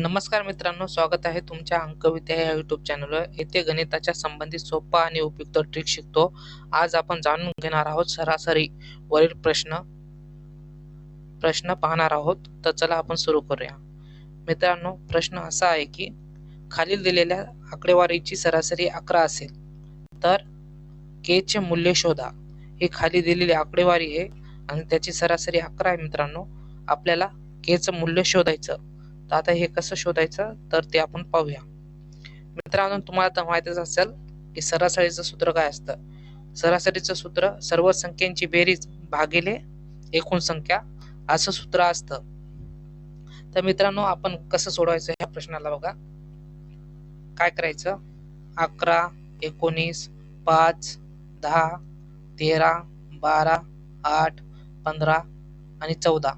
नमस्कार मित्रांनो स्वागत आहे तुमच्या अंकविद्या या युट्यूब चॅनलवर येथे गणिताच्या संबंधित सोपा आणि उपयुक्त ट्रिक शिकतो. आज आपण जाणून घेणार आहोत सरासरी वरील प्रश्न. प्रश्न पाहणार आहोत तर चला आपण सुरू करूया. मित्रांनो प्रश्न असा आहे की खालील दिलेल्या आकडेवारीची सरासरी अकरा असेल तर के चे मूल्य शोधा. ही खाली दिलेली आकडेवारी आहे आणि त्याची सरासरी अकरा आहे मित्रांनो. आपल्याला केचं मूल्य शोधायचं. तर आता हे कसं शोधायचं? तर ते आपण पाहूया. मित्रांनो तुम्हाला तर माहितच असेल की सरासरीचं सूत्र काय असतं? सरासरीचं सूत्र सर्व संख्यांची बेरीज भागिले एकूण संख्या असं सूत्र असतं. तर मित्रांनो आपण कसं सोडवायचं ह्या प्रश्नाला बघा. काय करायचं? अकरा एकोणीस पाच दहा तेरा बारा आठ पंधरा आणि चौदा.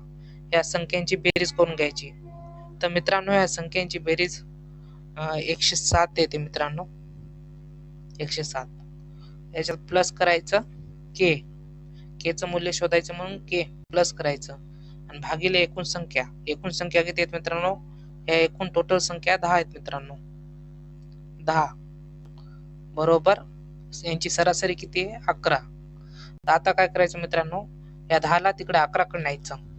या संख्यांची बेरीज करून घ्यायची. तर मित्रांनो या संख्यांची बेरीज एकशे सात येते मित्रांनो. एकशे सात. याच्यात प्लस करायचं के केचं मूल्य शोधायचं म्हणून के प्लस करायचं. आणि भागिले एकूण संख्या. एकूण संख्या किती आहेत मित्रांनो? या एकूण टोटल संख्या दहा आहेत मित्रांनो. दहा. बरोबर? यांची सरासरी किती आहे? अकरा. आता काय करायचं मित्रांनो? या दहाला तिकडे अकराकडे न्यायचं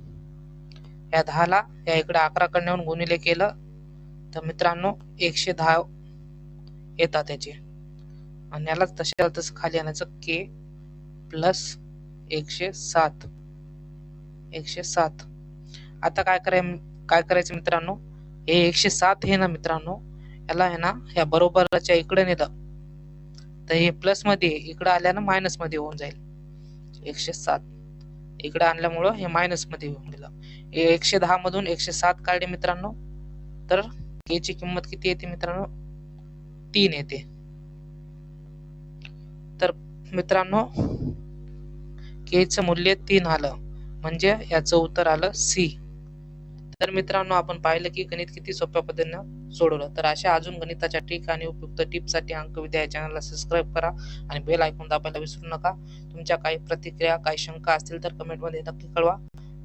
या दहाला या इकडे अकरा कडण्याहून गुणिले केलं. तर मित्रांनो एकशे दहा येतात त्याचे आणि यालाच तसे तसं खाली आणायचं के प्लस एकशे सात. एकशे सात. आता काय कराय काय करायचं मित्रांनो? हे एकशे सात हे ना मित्रांनो याला आहे ना या बरोबरच्या इकडे नेलं. तर हे प्लसमध्ये इकडे आल्यानं मायनसमध्ये होऊन जाईल. एकशे सात. इकडे आणल्यामुळं हे मायनसमध्ये होऊन गेलं. एकशे दहा मधून एकशे सात काढले मित्रांनो. तर के ची किंमत किती येते मित्रांनो? तीन येते. तर मित्रांनो के च मूल्य तीन आलं. म्हणजे याचं उत्तर आलं सी तर मित्रांनो आपण पाहिलं की गणित किती सोप्या पद्धतीनं सोडवलं. तर अशा अजून गणिताच्या ट्रिक आणि उपयुक्त टिप्ससाठी अंकविद्या या चॅनलला सबस्क्राईब करा आणि बेल ऐकून दाबायला विसरू नका. तुमच्या काही प्रतिक्रिया काही शंका असतील तर कमेंटमध्ये नक्की कळवा.